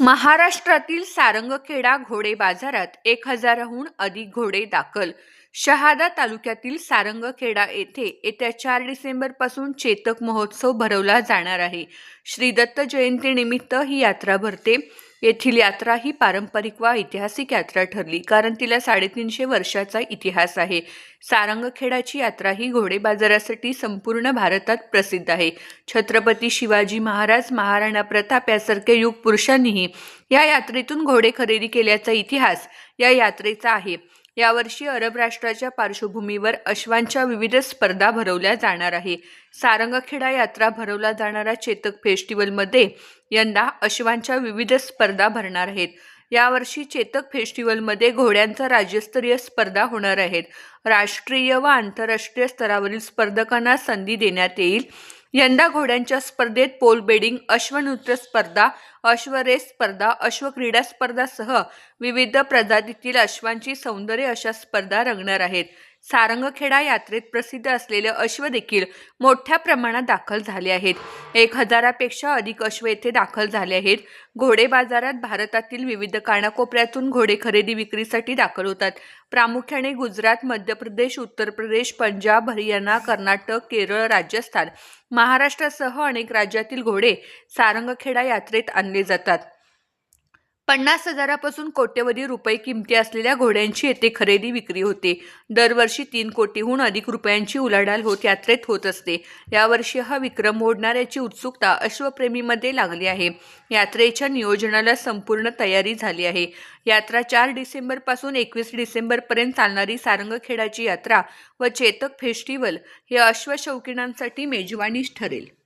महाराष्ट्रातील सारंगखेडा घोडे बाजारात एक हजाराहून अधिक घोडे दाखल. शहादा तालुक्यातील सारंगखेडा येथे येत्या चार डिसेंबरपासून चेतक महोत्सव भरवला जाणार आहे. श्री दत्त जयंतीनिमित्त ही यात्रा भरते. येथील यात्रा ही पारंपरिक व ऐतिहासिक यात्रा ठरली कारण तिला साडेतीनशे वर्षाचा इतिहास आहे. सारंगखेडाची यात्रा ही घोडे बाजारासाठी संपूर्ण भारतात प्रसिद्ध आहे. छत्रपती शिवाजी महाराज महाराणा प्रताप यासारख्या युग पुरुषांनीही या यात्रेतून घोडे खरेदी केल्याचा इतिहास या यात्रेचा आहे. यावर्षी अरब राष्ट्राच्या पार्श्वभूमीवर अश्वांच्या विविध स्पर्धा भरवल्या जाणार आहे. सारंगखेडा यात्रा भरवला जाणारा चेतक फेस्टिवलमध्ये यंदा अश्वांच्या विविध स्पर्धा भरणार आहेत. यावर्षी चेतक फेस्टिवलमध्ये घोड्यांचा राज्यस्तरीय स्पर्धा होणार आहेत. राष्ट्रीय व आंतरराष्ट्रीय स्तरावरील स्पर्धकांना संधी देण्यात येईल. यंदा घोड्यांच्या स्पर्धेत पोल बेडिंग अश्वनृत्य स्पर्धा अश्वरेस स्पर्धा अश्वक्रीडा स्पर्धासह विविध प्रजातीतील अश्वांची सौंदर्य अशा स्पर्धा रंगणार आहेत. सारंगखेडा यात्रेत प्रसिद्ध असलेले अश्व देखील मोठ्या प्रमाणात दाखल झाले आहेत. एक हजारापेक्षा अधिक अश्व येथे दाखल झाले आहेत. घोडे बाजारात भारतातील विविध कानाकोपऱ्यातून घोडे खरेदी विक्रीसाठी दाखल होतात. प्रामुख्याने गुजरात मध्य प्रदेश उत्तर प्रदेश पंजाब हरियाणा कर्नाटक केरळ राजस्थान महाराष्ट्रासह अनेक राज्यातील घोडे सारंगखेडा यात्रेत आणले जातात. पन्नास हजारापासून कोट्यवधी रुपये किमती असलेल्या घोड्यांची येथे खरेदी विक्री होते. दरवर्षी तीन कोटीहून अधिक रुपयांची उलाढाल होत यात्रेत होत असते. यावर्षी हा विक्रम मोडणाऱ्याची उत्सुकता अश्वप्रेमीमध्ये लागली आहे. यात्रेच्या नियोजनाला संपूर्ण तयारी झाली आहे. यात्रा चार डिसेंबरपासून एकवीस डिसेंबरपर्यंत चालणारी सारंगखेडाची यात्रा व चेतक फेस्टिवल हे अश्वशौकीनांसाठी मेजवानीच ठरेल.